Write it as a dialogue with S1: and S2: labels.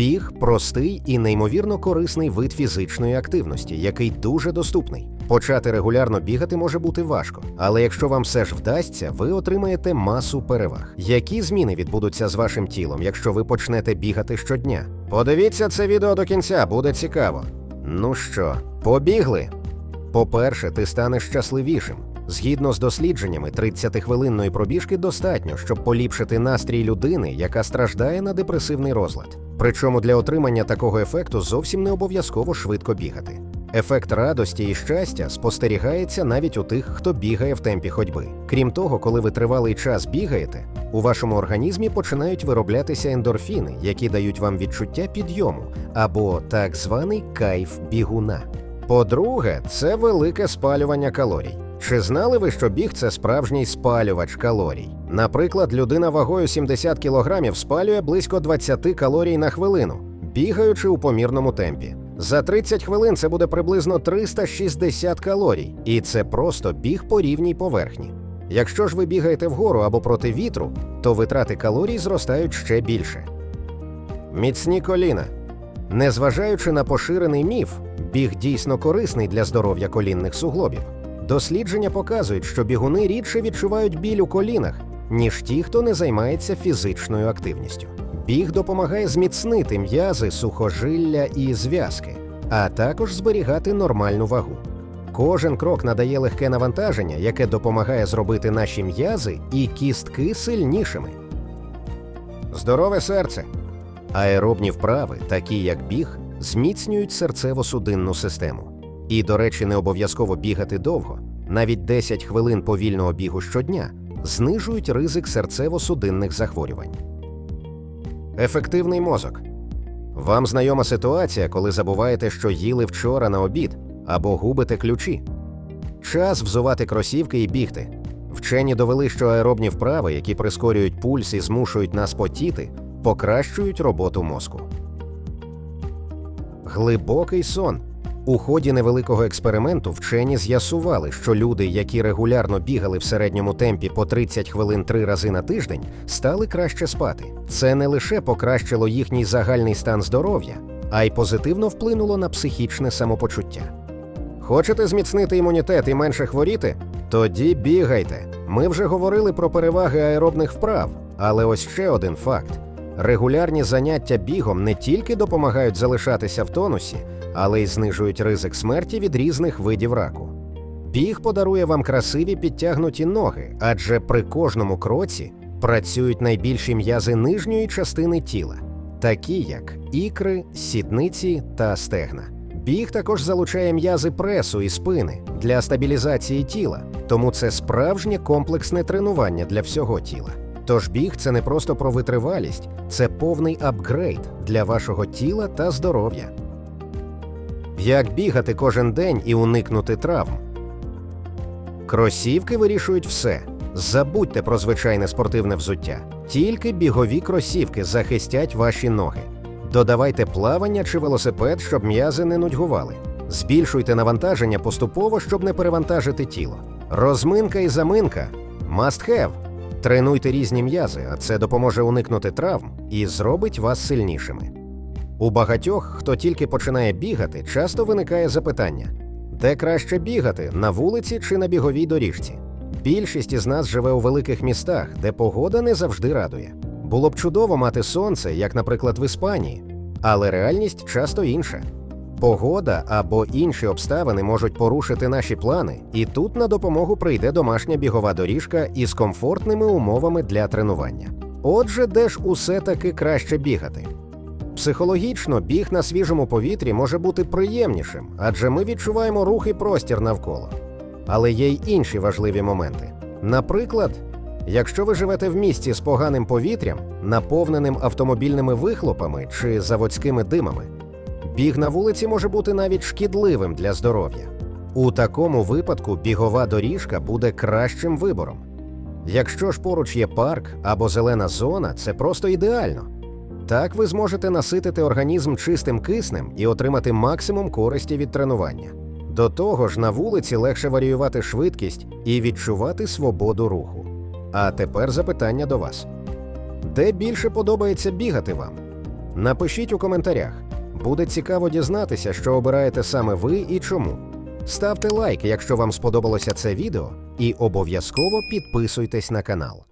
S1: Біг простий і неймовірно корисний вид фізичної активності, який дуже доступний. Почати регулярно бігати може бути важко, але якщо вам все ж вдасться, ви отримаєте масу переваг. Які зміни відбудуться з вашим тілом, якщо ви почнете бігати щодня? Подивіться це відео до кінця, буде цікаво. Ну що, побігли? По-перше, ти станеш щасливішим. Згідно з дослідженнями, 30-хвилинної пробіжки достатньо, щоб поліпшити настрій людини, яка страждає на депресивний розлад. Причому для отримання такого ефекту зовсім не обов'язково швидко бігати. Ефект радості і щастя спостерігається навіть у тих, хто бігає в темпі ходьби. Крім того, коли ви тривалий час бігаєте, у вашому організмі починають вироблятися ендорфіни, які дають вам відчуття підйому або так званий кайф бігуна. По-друге, це велике спалювання калорій. Чи знали ви, що біг це справжній спалювач калорій? Наприклад, людина вагою 70 кг спалює близько 20 калорій на хвилину, бігаючи у помірному темпі. За 30 хвилин це буде приблизно 360 калорій, і це просто біг по рівній поверхні. Якщо ж ви бігаєте вгору або проти вітру, то витрати калорій зростають ще більше. Міцні коліна. Незважаючи на поширений міф, біг дійсно корисний для здоров'я колінних суглобів. Дослідження показують, що бігуни рідше відчувають біль у колінах, ніж ті, хто не займається фізичною активністю. Біг допомагає зміцнити м'язи, сухожилля і зв'язки, а також зберігати нормальну вагу. Кожен крок надає легке навантаження, яке допомагає зробити наші м'язи і кістки сильнішими. Здорове серце. Аеробні вправи, такі як біг, зміцнюють серцево-судинну систему. І, до речі, не обов'язково бігати довго. Навіть 10 хвилин повільного бігу щодня знижують ризик серцево-судинних захворювань. Ефективний мозок. Вам знайома ситуація, коли забуваєте, що їли вчора на обід, або губите ключі. Час взувати кросівки і бігти. Вчені довели, що аеробні вправи, які прискорюють пульс і змушують нас потіти, покращують роботу мозку. Глибокий сон. У ході невеликого експерименту вчені з'ясували, що люди, які регулярно бігали в середньому темпі по 30 хвилин три рази на тиждень, стали краще спати. Це не лише покращило їхній загальний стан здоров'я, а й позитивно вплинуло на психічне самопочуття. Хочете зміцнити імунітет і менше хворіти? Тоді бігайте. Ми вже говорили про переваги аеробних вправ, але ось ще один факт: регулярні заняття бігом не тільки допомагають залишатися в тонусі, але й знижують ризик смерті від різних видів раку. Біг подарує вам красиві підтягнуті ноги, адже при кожному кроці працюють найбільші м'язи нижньої частини тіла, такі як ікри, сідниці та стегна. Біг також залучає м'язи пресу і спини для стабілізації тіла, тому це справжнє комплексне тренування для всього тіла. Тож біг це не просто про витривалість, це повний апгрейд для вашого тіла та здоров'я. Як бігати кожен день і уникнути травм? Кросівки вирішують все. Забудьте про звичайне спортивне взуття. Тільки бігові кросівки захистять ваші ноги. Додавайте плавання чи велосипед, щоб м'язи не нудьгували. Збільшуйте навантаження поступово, щоб не перевантажити тіло. Розминка і заминка must have. Тренуйте різні м'язи, а це допоможе уникнути травм і зробить вас сильнішими. У багатьох, хто тільки починає бігати, часто виникає запитання: де краще бігати на вулиці чи на біговій доріжці? Більшість із нас живе у великих містах, де погода не завжди радує. Було б чудово мати сонце, як, наприклад, в Іспанії, але реальність часто інша. Погода або інші обставини можуть порушити наші плани, і тут на допомогу прийде домашня бігова доріжка із комфортними умовами для тренування. Отже, де ж усе таки краще бігати? Психологічно біг на свіжому повітрі може бути приємнішим, адже ми відчуваємо рух і простір навколо. Але є й інші важливі моменти. Наприклад, якщо ви живете в місті з поганим повітрям, наповненим автомобільними вихлопами чи заводськими димами, біг на вулиці може бути навіть шкідливим для здоров'я. У такому випадку бігова доріжка буде кращим вибором. Якщо ж поруч є парк або зелена зона, це просто ідеально. Так ви зможете наситити організм чистим киснем і отримати максимум користі від тренування. До того ж, на вулиці легше варіювати швидкість і відчувати свободу руху. А тепер запитання до вас: де більше подобається бігати вам? Напишіть у коментарях. Буде цікаво дізнатися, що обираєте саме ви і чому. Ставте лайк, якщо вам сподобалося це відео, і обов'язково підписуйтесь на канал.